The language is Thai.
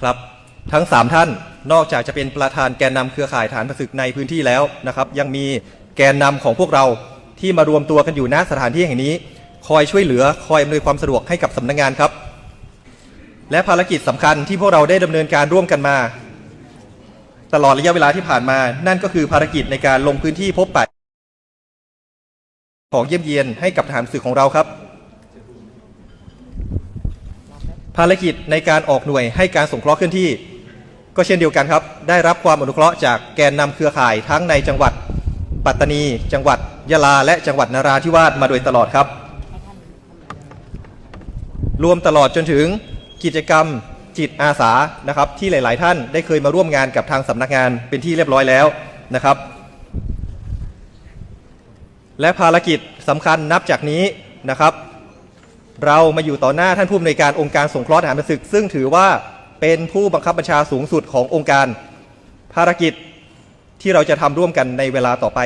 ครับทั้ง 3 ท่านนอกจากจะเป็นประธานแกนนำเครือข่ายฐานประศึกในพื้นที่แล้วนะครับ ยังมีแกนนำของพวกเราที่มารวมตัวกันอยู่ณสถานที่แห่งนี้ คอยช่วยเหลือคอยอำนวยความสะดวกให้กับสำนักงานครับ และภารกิจสำคัญที่พวกเราได้ดำเนินการร่วมกันมา ตลอดระยะเวลาที่ผ่านมา นั่นก็คือภารกิจในการลงพื้นที่พบปะของเยี่ยมเยียนให้กับทหารศึกของเราครับ ภารกิจในการออกหน่วยให้การสงเคราะห์เคลื่อนที่ ก็เช่นเดียวกันครับ ได้รับความอนุเคราะห์จากแกนนำเครือข่ายทั้งในจังหวัด ปัตตานี จังหวัดยะลา และจังหวัดนราธิวาสมาโดยตลอดครับ รวมตลอดจนถึงกิจกรรมจิตอาสานะครับที่หลาย ๆ ท่านได้เคยมาร่วมงานกับทางสำนักงานเป็นที่เรียบร้อยแล้วนะครับ และภารกิจสำคัญนับจากนี้นะครับ เรามาอยู่ต่อหน้าท่านผู้อำนวยการองค์การสงเคราะห์ทหารศึก ซึ่งถือว่าเป็นผู้บังคับบัญชาสูงสุดขององค์การภารกิจที่เราจะทำร่วมกันในเวลาต่อไป